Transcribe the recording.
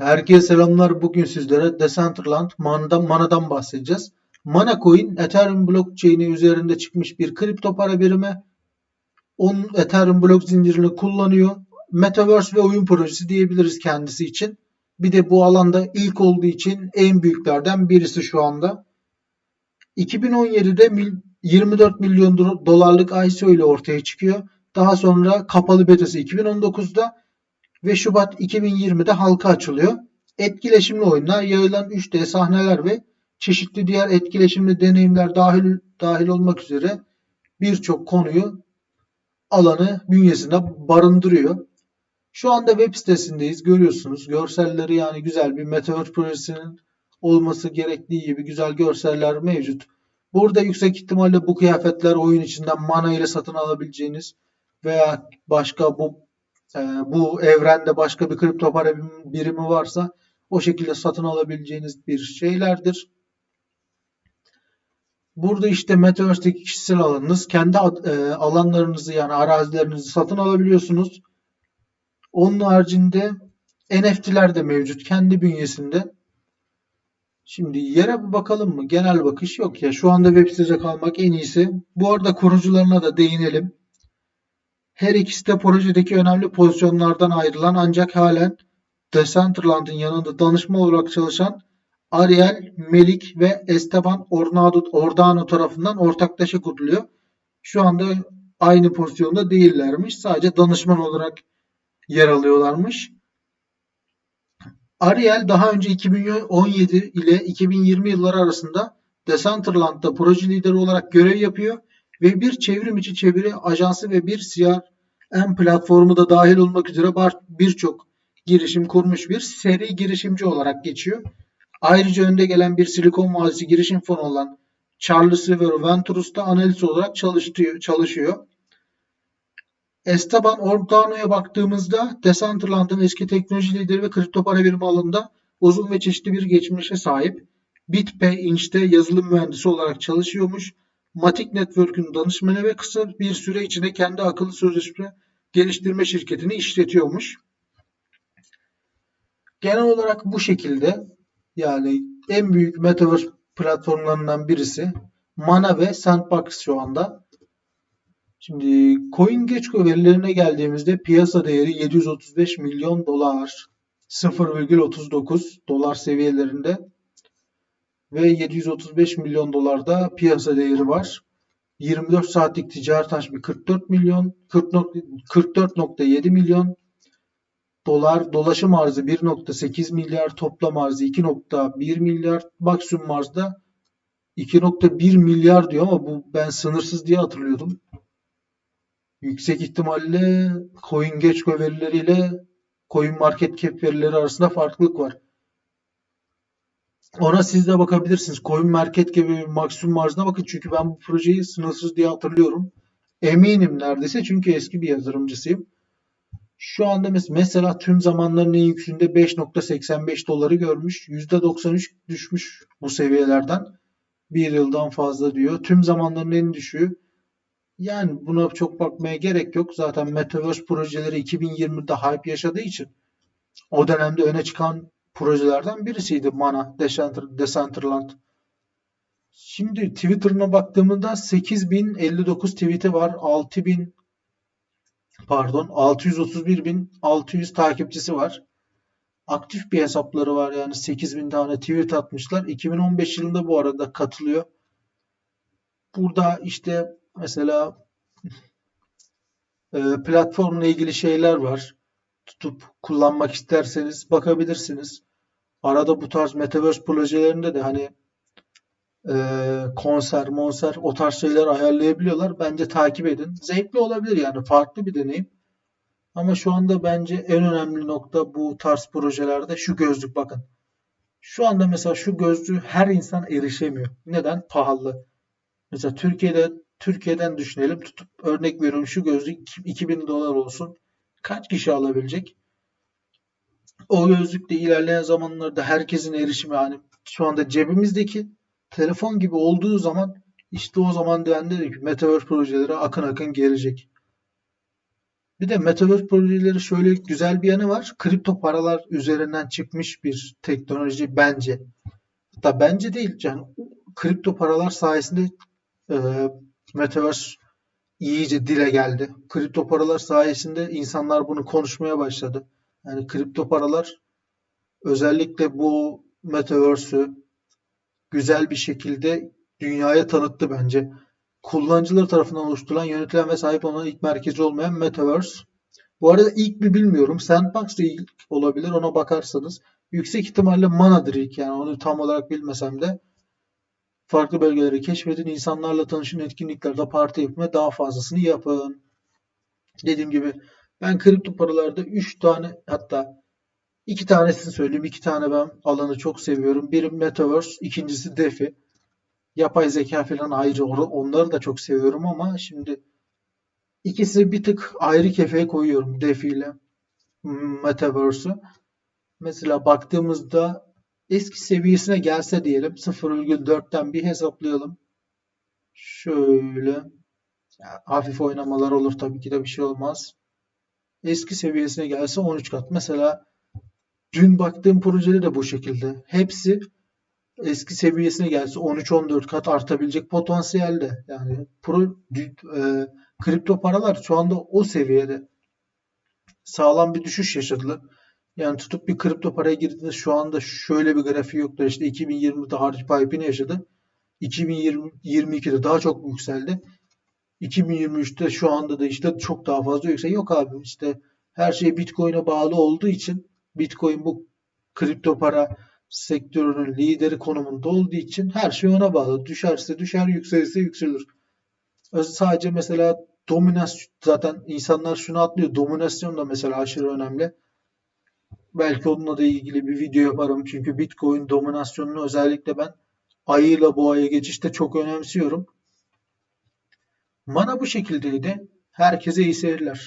Herkese selamlar. Bugün sizlere Decentraland Mana'dan, Mana'dan bahsedeceğiz. Mana Coin, Ethereum blockchain'i üzerinde çıkmış bir kripto para birimi. Onun Ethereum blok zincirini kullanıyor. Metaverse ve oyun projesi diyebiliriz kendisi için. Bir de bu alanda ilk olduğu için en büyüklerden birisi şu anda. 2017'de mil- 24 milyon do- dolarlık ICO ile ortaya çıkıyor. Daha sonra kapalı betası 2019'da ve Şubat 2020'de halka açılıyor. Etkileşimli oyunlar, yayılan 3D sahneler ve çeşitli diğer etkileşimli deneyimler dahil dahil olmak üzere birçok konuyu alanı bünyesinde barındırıyor. Şu anda web sitesindeyiz. Görüyorsunuz. Görselleri yani güzel bir Metaverse projesinin olması gerektiği gibi güzel görseller mevcut. Burada yüksek ihtimalle bu kıyafetler oyun içinden mana ile satın alabileceğiniz veya başka bu e, bu evrende başka bir kripto para birimi varsa o şekilde satın alabileceğiniz bir şeylerdir. Burada işte Metaverse'deki kişisel alanınız, kendi e, alanlarınızı yani arazilerinizi satın alabiliyorsunuz. Onun haricinde NFT'ler de mevcut kendi bünyesinde. Şimdi yere bir bakalım mı? Genel bakış yok ya. Şu anda web sitede kalmak en iyisi. Bu arada kurucularına da değinelim. Her ikisi de projedeki önemli pozisyonlardan ayrılan ancak halen Decentraland'ın yanında danışma olarak çalışan Ariel Melik ve Esteban Ornado, Ordano tarafından ortaklaşa kuruluyor. Şu anda aynı pozisyonda değillermiş. Sadece danışman olarak yer alıyorlarmış. Ariel daha önce 2017 ile 2020 yılları arasında Decentraland'da proje lideri olarak görev yapıyor ve bir çevrim içi çeviri ajansı ve bir CRM platformu da dahil olmak üzere birçok girişim kurmuş bir seri girişimci olarak geçiyor. Ayrıca önde gelen bir Silikon Vadisi girişim fonu olan Charles River Ventures'ta analist olarak çalıştıyor, çalışıyor. Esteban Ordano'ya baktığımızda Decentraland'ın eski teknoloji lideri ve kripto para birimi alanında uzun ve çeşitli bir geçmişe sahip. BitPay Inch'te yazılım mühendisi olarak çalışıyormuş. Matic Network'ün danışmanı ve kısa bir süre içinde kendi akıllı sözleşme geliştirme şirketini işletiyormuş. Genel olarak bu şekilde yani en büyük Metaverse platformlarından birisi Mana ve Sandbox şu anda. Şimdi CoinGecko verilerine geldiğimizde piyasa değeri 735 milyon dolar 0,39 dolar seviyelerinde ve 735 milyon dolarda piyasa değeri var. 24 saatlik ticaret hacmi 44 milyon 40 44.7 milyon dolar dolaşım arzı 1.8 milyar toplam arzı 2.1 milyar maksimum arzda 2.1 milyar diyor ama bu ben sınırsız diye hatırlıyordum. Yüksek ihtimalle CoinGecko verileriyle CoinMarketCap verileri arasında farklılık var. Ona siz de bakabilirsiniz. CoinMarketCap'e maksimum arzına bakın. Çünkü ben bu projeyi sınırsız diye hatırlıyorum. Eminim neredeyse çünkü eski bir yatırımcısıyım. Şu anda mes- mesela tüm zamanların en yükseğinde 5.85 doları görmüş. %93 düşmüş bu seviyelerden. Bir yıldan fazla diyor. Tüm zamanların en düşüğü. Yani buna çok bakmaya gerek yok. Zaten Metaverse projeleri 2020'de hype yaşadığı için o dönemde öne çıkan projelerden birisiydi Mana, Decentr- Decentraland. Şimdi Twitter'ına baktığımda 8059 tweet'i var. 6000 pardon 631.600 takipçisi var. Aktif bir hesapları var yani 8000 tane tweet atmışlar. 2015 yılında bu arada katılıyor. Burada işte mesela e, platformla ilgili şeyler var. Tutup kullanmak isterseniz bakabilirsiniz. Arada bu tarz Metaverse projelerinde de hani e, konser, monser o tarz şeyler ayarlayabiliyorlar. Bence takip edin. Zevkli olabilir yani farklı bir deneyim. Ama şu anda bence en önemli nokta bu tarz projelerde şu gözlük bakın. Şu anda mesela şu gözlüğü her insan erişemiyor. Neden? Pahalı. Mesela Türkiye'de Türkiye'den düşünelim. Tutup örnek veriyorum şu gözlük 2000 dolar olsun. Kaç kişi alabilecek? O gözlük de ilerleyen zamanlarda herkesin erişimi yani şu anda cebimizdeki telefon gibi olduğu zaman işte o zaman ben dedim ki Metaverse projeleri akın akın gelecek. Bir de Metaverse projeleri şöyle güzel bir yanı var. Kripto paralar üzerinden çıkmış bir teknoloji bence. Hatta bence değil. Yani kripto paralar sayesinde e, Metaverse iyice dile geldi. Kripto paralar sayesinde insanlar bunu konuşmaya başladı. Yani kripto paralar özellikle bu Metaverse'ü güzel bir şekilde dünyaya tanıttı bence. Kullanıcılar tarafından oluşturulan, yönetilen ve sahip olan ilk merkezi olmayan Metaverse. Bu arada ilk mi bilmiyorum. Sandbox ilk olabilir. Ona bakarsanız. Yüksek ihtimalle Mana'dır ilk yani. Onu tam olarak bilmesem de. Farklı bölgeleri keşfedin. insanlarla tanışın. Etkinliklerde parti yapın ve daha fazlasını yapın. Dediğim gibi ben kripto paralarda 3 tane hatta 2 tanesini söyleyeyim. 2 tane ben alanı çok seviyorum. Biri Metaverse, ikincisi DeFi. Yapay zeka falan ayrı. Onları da çok seviyorum ama şimdi ikisi bir tık ayrı kefeye koyuyorum DeFi ile Metaverse'ü. Mesela baktığımızda eski seviyesine gelse diyelim 0,4'ten bir hesaplayalım. Şöyle ya, hafif oynamalar olur tabii ki de bir şey olmaz. Eski seviyesine gelse 13 kat. Mesela dün baktığım projeler de bu şekilde. Hepsi eski seviyesine gelse 13-14 kat artabilecek potansiyelde. Yani pro, e, kripto paralar şu anda o seviyede. Sağlam bir düşüş yaşadılar. Yani tutup bir kripto paraya girdiğinde şu anda şöyle bir grafiği yoktur. İşte 2020'de harcı pipe'ini yaşadı. 2022'de daha çok yükseldi. 2023'te şu anda da işte çok daha fazla yüksek. Yok abi işte her şey Bitcoin'e bağlı olduğu için Bitcoin bu kripto para sektörünün lideri konumunda olduğu için her şey ona bağlı. Düşerse düşer, yükselirse yükselir. Sadece mesela dominasyon zaten insanlar şunu atlıyor. Dominasyon da mesela aşırı önemli. Belki onunla da ilgili bir video yaparım. Çünkü Bitcoin dominasyonunu özellikle ben ayıyla boğaya geçişte çok önemsiyorum. Mana bu şekildeydi. Herkese iyi seyirler.